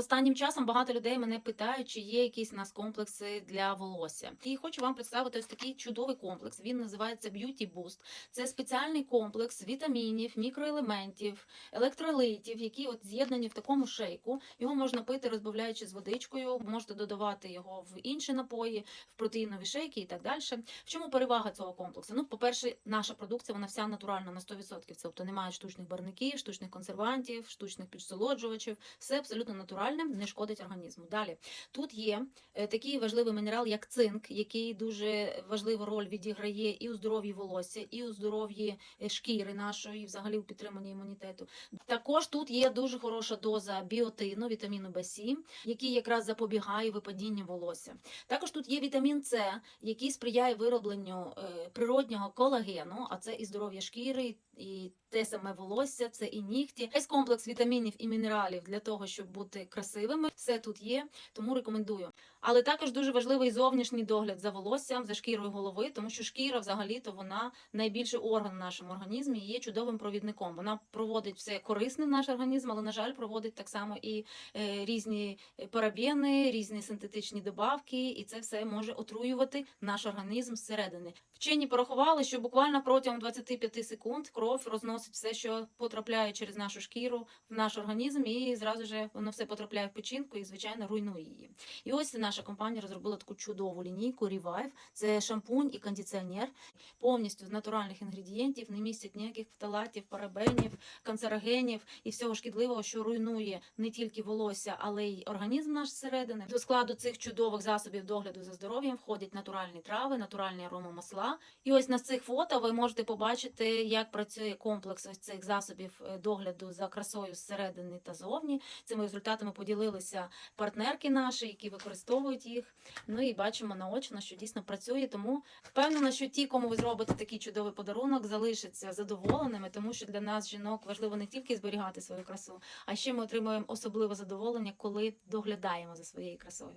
Останнім часом багато людей мене питають, чи є якісь у нас комплекси для волосся. І хочу вам представити ось такий чудовий комплекс. Він називається Beauty Boost. Це спеціальний комплекс вітамінів, мікроелементів, електролитів, які от з'єднані в такому шейку. Його можна пити, розбавляючи з водичкою. Можете додавати його в інші напої, в протеїнові шейки і так далі. В чому перевага цього комплексу? Ну, по-перше, наша продукція вона вся натуральна на 100%. Тобто немає штучних барників, штучних консервантів, штучних підсолоджувачів. Все абсолютно натуральне, не шкодить організму. Далі тут є е, такий важливий мінерал, як цинк, який дуже важливу роль відіграє і у здоров'ї волосся, і у здоров'ї е, шкіри нашої, взагалі у підтриманні імунітету. Також тут є дуже хороша доза біотину, вітаміну В7, який якраз запобігає випадінню волосся. Також тут є вітамін С, який сприяє виробленню е, природнього колагену, а це і здоров'я шкіри, і те саме волосся, це і нігті. Весь комплекс вітамінів і мінералів для того, щоб бути красивими. Все тут є, тому рекомендую. Але також дуже важливий зовнішній догляд за волоссям, за шкірою голови, тому що шкіра, взагалі-то, вона найбільший орган в нашому організмі і є чудовим провідником. Вона проводить все корисне в наш організм, але, на жаль, проводить так само і е, різні парабени, різні синтетичні добавки, і це все може отруювати наш організм зсередини. Вчені порахували, що буквально протягом 25 секунд кров розносить все, що потрапляє через нашу шкіру в наш організм, і зразу ж воно все потрапляє в печінку і, звичайно, руйнує її. І ось наша компанія розробила таку чудову лінійку Revive. Це шампунь і кондиціонер повністю з натуральних інгредієнтів, не містять ніяких фталатів, парабенів, канцерогенів і всього шкідливого, що руйнує не тільки волосся, але й організм наш зсередини. До складу цих чудових засобів догляду за здоров'ям входять натуральні трави, натуральні аромамасла. І ось на цих фото ви можете побачити, як працює комплекс ось цих засобів е, догляду за красою зсередини та зовні. Цими результатами поділилися партнерки наші, які використовують їх. Ну і бачимо наочно, що дійсно працює. Тому впевнена, що ті, кому ви зробите такий чудовий подарунок, залишаться задоволеними, тому що для нас, жінок, важливо не тільки зберігати свою красу, а ще ми отримуємо особливе задоволення, коли доглядаємо за своєю красою.